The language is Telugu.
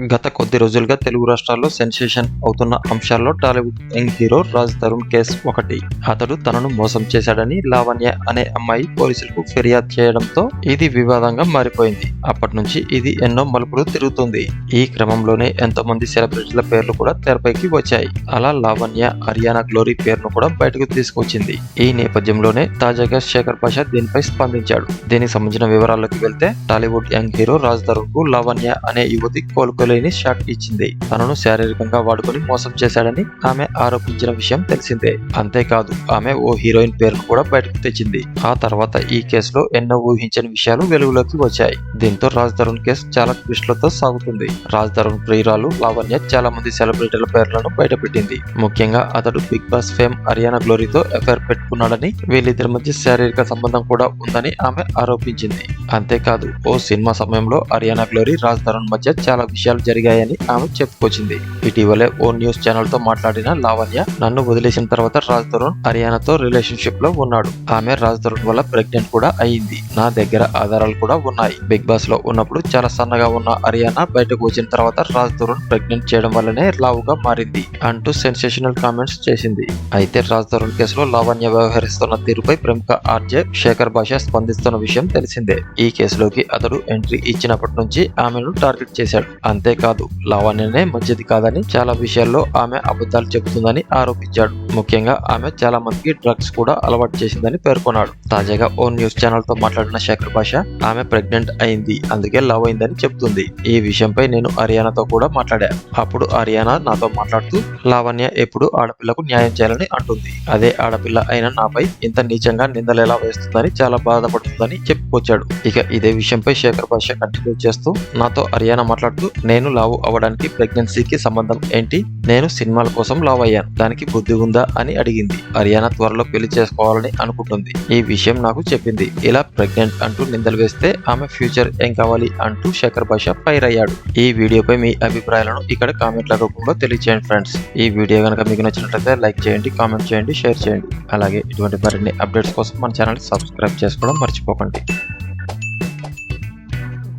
గత కొద్ది రోజులుగా తెలుగు రాష్ట్రాల్లో సెన్సేషన్ అవుతున్న అంశాల్లో Tollywood young hero Raj Tarun case ఒకటి. అతడు తనను మోసం చేశాడని లావణ్య అనే అమ్మాయి పోలీసులకు ఫిర్యాదు చేయడంతో ఇది వివాదంగా మారిపోయింది. అప్పటి నుంచి ఇది ఎన్నో మలుపులు తిరుగుతుంది. ఈ క్రమంలోనే ఎంతో మంది సెలబ్రిటీల పేర్లు కూడా తెరపైకి వచ్చాయి. అలా లావణ్య హర్యానా గ్లోరీ పేరును కూడా బయటకు తీసుకొచ్చింది. ఈ నేపథ్యంలోనే తాజాగా శేఖర్ పాషా దీనిపై స్పందించాడు. దీనికి సంబంధించిన వివరాల్లోకి వెళ్తే టాలీవుడ్ యంగ్ హీరో రాజ్ తరుణ్కు లావణ్య అనే యువతి కోలుకోలేని షాక్ ఇచ్చింది. తనను శారీరకంగా వాడుకొని మోసం చేశాడని ఆమె ఆరోపించిన విషయం తెలిసిందే. అంతేకాదు ఆమె ఓ హీరోయిన్ పేరును కూడా బయటకు తెచ్చింది. ఆ తర్వాత ఈ కేసులో ఎన్నో ఊహించని విషయాలు వెలుగులోకి వచ్చాయి. దీంతో రాజ్ తరుణ్ కేసు చాలా ట్విస్ట్లతో సాగుతుంది. రాజ్ తరుణ్ ప్రియురాలు లావణ్య చాలా మంది సెలబ్రిటీల పేర్లను బయటపెట్టింది. ముఖ్యంగా అతడు బిగ్ బాస్ ఫేమ్ హర్యానా గ్లోరీతో ఎఫైర్ పెట్టుకున్నాడని వీళ్ళిద్దరి మధ్య శారీరక సంబంధం కూడా ఉందని ఆమె ఆరోపించింది. అంతేకాదు ఓ సినిమా సమయంలో హర్యానా గ్లోరీ రాజ్ తరుణ్ మధ్య చాలా విషయాలు జరిగాయని ఆమె చెప్పుకొచ్చింది. ఇటీవలే ఓ న్యూస్ ఛానల్తో మాట్లాడిన లావణ్య నన్ను వదిలేసిన తర్వాత రాజ్ తరుణ్ హర్యానాతో రిలేషన్షిప్లో ఉన్నాడు. ఆమె రాజ్ తరుణ్ వల్ల ప్రెగ్నెంట్ కూడా అయ్యింది నా దగ్గర ఆధారాలు కూడా ఉన్నాయి. బిగ్ బాస్లో ఉన్నప్పుడు చాలా సన్నగా ఉన్న హర్యానా బయటకు వచ్చిన తర్వాత రాజ్ తరుణ్ ప్రెగ్నెంట్ చేయడం వల్లనే లావుగా మారింది అంటూ సెన్సేషనల్ కామెంట్స్ చేసింది. అయితే రాజ్ తరుణ్ కేసులో లావణ్య వ్యవహరిస్తున్న తీరుపై ప్రముఖ ఆర్జే శేఖర్ భాష స్పందిస్తున్న విషయం తెలిసిందే. ఈ కేసులోకి అతడు ఎంట్రీ ఇచ్చినప్పటి నుంచి ఆమెను టార్గెట్ చేశాడు. అంతే అంతేకాదు లావణ్యనే మంచిది కాదని చాలా విషయాల్లో ఆమె అబద్ధాలు చెబుతుందని ఆరోపించాడు. ముఖ్యంగా ఆమె చాలా మందికి డ్రగ్స్ కూడా అలవాటు చేసిందని పేర్కొన్నాడు. తాజాగా ఓ న్యూస్ ఛానల్తో మాట్లాడిన శేఖర్ భాష ఆమె ప్రెగ్నెంట్ అయింది అందుకే లవ్ అయిందని చెబుతుంది ఈ విషయంపై నేను హర్యానాతో కూడా మాట్లాడా. అప్పుడు హర్యానా నాతో మాట్లాడుతూ లావణ్య ఎప్పుడు ఆడపిల్లకు న్యాయం చేయాలని అంటుంది. అదే ఆడపిల్ల అయిన నాపై ఇంత నీచంగా నిందలేలా వేస్తుందని చాలా బాధపడుతుందని చెప్పుకొచ్చాడు. ఇక ఇదే విషయంపై శేఖర్ భాష కంటిన్యూ చేస్తూ నాతో హర్యానా మాట్లాడుతూ నేను లావు అవ్వడానికి ప్రెగ్నెన్సీకి సంబంధం ఏంటి? నేను సినిమాల కోసం లావ్ అయ్యాను. దానికి బుద్ధి ఉందా? అని అడిగింది. హర్యానా త్వరలో పెళ్ళి చేసుకోవాలని అనుకుంటుంది. ఈ విషయం నాకు చెప్పింది. ఇలా ప్రెగ్నెంట్ అంటూ నిందలు వేస్తే ఆమె ఫ్యూచర్ ఏం కావాలి అంటూ శేఖర్ భాష ఫైర్ అయ్యాడు. ఈ వీడియోపై మీ అభిప్రాయాలను ఇక్కడ కామెంట్ల రూపంలో తెలియచేయండి ఫ్రెండ్స్. ఈ వీడియో కనుక మీకు నచ్చినట్లయితే లైక్ చేయండి కామెంట్ చేయండి షేర్ చేయండి. అలాగే ఇటువంటి మరిన్ని అప్డేట్స్ కోసం మన ఛానల్ సబ్స్క్రైబ్ చేసుకోవడం మర్చిపోకండి.